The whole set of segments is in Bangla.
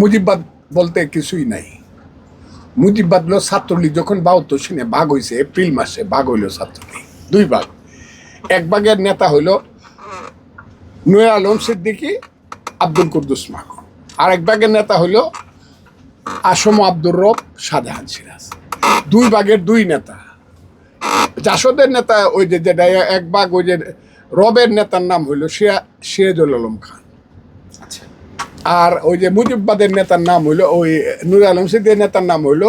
মুজিববাদ বলতে কিছুই নাই। মুজিববাদ হলো ছাত্রলীগ, যখন বাহাত্তর সনে ভাগ হয়েছে এপ্রিল মাসে ভাগ হইল ছাত্রলীগ, দুই ভাগ। এক ভাগের নেতা হইল নূর আলম সিদ্দিকী, আব্দুল কুদ্দুস মাখন আর এক ভাগের নেতা হইল আসম আব্দুর রব শাহজাহান সিরাজ। দুই ভাগের দুই নেতা। জাসদের নেতা ওই যে, যেটা এক ভাগ ওই যে, রবের নেতার নাম হইল সিরাজুল আলম খান। আচ্ছা। আর ওই যে মুজিববাদের নেতার নাম হইল, ওই নুর আলম সিদ্দির নেতার নাম হইল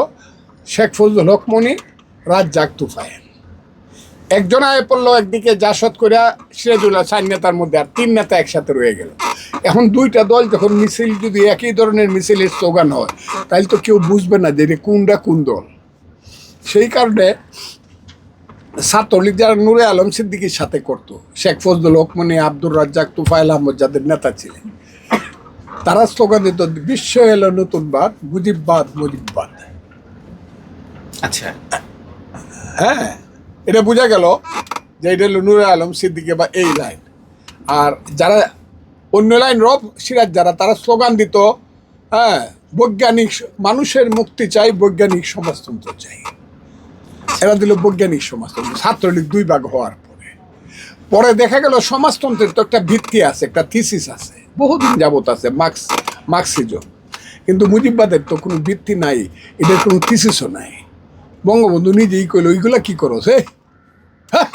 শেখ ফজলুল হক মনি, রাজ্জাক তুফায়েল। একজন আয় পড়ল, একদিকে জাসদ করিয়া সিরাজুল্লাহ চার নেতার মধ্যে আর তিন নেতা একসাথে রয়ে গেল। এখন দুইটা দল যখন মিছিল, যদি একই ধরনের মিছিলের স্লোগান হয় তাহলে তো কেউ বুঝবে না যে কোনটা কোন দল। সেই কারণে ছাত্রলীগ যারা নুরে আলম সিদ্দিকির সাথে করতো, শেখ ফজলুল হক মনি, আব্দুর রাজ্জাক তুফাইল আহমদ যাদের নেতা ছিলেন তারা স্লোগান দিত বিশ্ব এলো নতুন নতুনবাদ মুজিববাদ মুজিববাদ আচ্ছা। হ্যাঁ এটা বোঝা গেল যে এটা হলো নুরে আলম সিদ্দিকে বা এই লাইন। আর যারা অন্য লাইন রব সিরাজ যারা তারা স্লোগান দিত হ্যাঁ বৈজ্ঞানিক মানুষের মুক্তি চাই বৈজ্ঞানিক সমাজতন্ত্র চাই। এরা দিল বৈজ্ঞানিক সমাজতন্ত্র ছাত্রলীগ দুই ভাগ হওয়ার পরে দেখা গেল সমাজতন্ত্রের তো একটা ভিত্তি আছে একটা থিসিস আছে। বহুদিন যাবত আছে মার্কস মার্কসিজম। কিন্তু মুজিববাদের তো কোনো ভিত্তি নাই এটার কোনো থিসিসও নাই। বঙ্গবন্ধু নিজেই কইল ওইগুলা কী করো সে? হ্যাঁ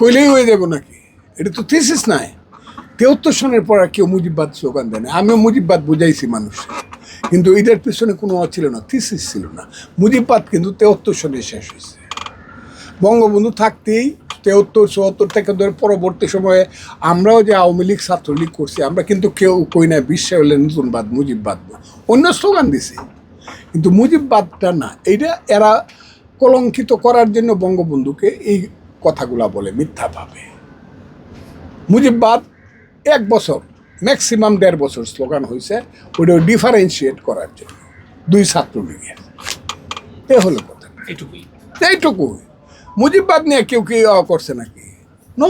কইলেই হয়ে যাব নাকি? এটা তো থিসিস নাই। তেহত্তর সনের পর আর কেউ মুজিববাদ স্লোগান দেয় না। আমিও মুজিববাদ বুঝাইছি মানুষের কিন্তু এটার পিছনে কোনো ছিল না থিসিস ছিল না। মুজিববাদ কিন্তু তেহত্তর সনে শেষ হয়েছে বঙ্গবন্ধু থাকতেই তেহত্তর চুয়াত্তর থেকে ধরে পরবর্তী সময়ে আমরাও যে আওয়ামী লীগ ছাত্রলীগ করছি আমরা কিন্তু কেউ কই না বিশ্বে হলে নতুন বাদ নতুনবাদ মুজিববাদ অন্য স্লোগান দিছি। কিন্তু মুজিববাদটা না এইটা এরা কলঙ্কিত করার জন্য বঙ্গবন্ধুকে এই কথাগুলা বলে মিথ্যাভাবে মুজিববাদ এক বছর ম্যাক্সিমাম দেড় বছর স্লোগান হয়েছে ওটা ডিফারেন্সিয়েট করার জন্য দুই ছাত্রলীগের। এ হলো কথা। এইটুকুই। এইটুকু মুজিববাদ নিয়ে কেউ কি ইয়া করছে নাকি নো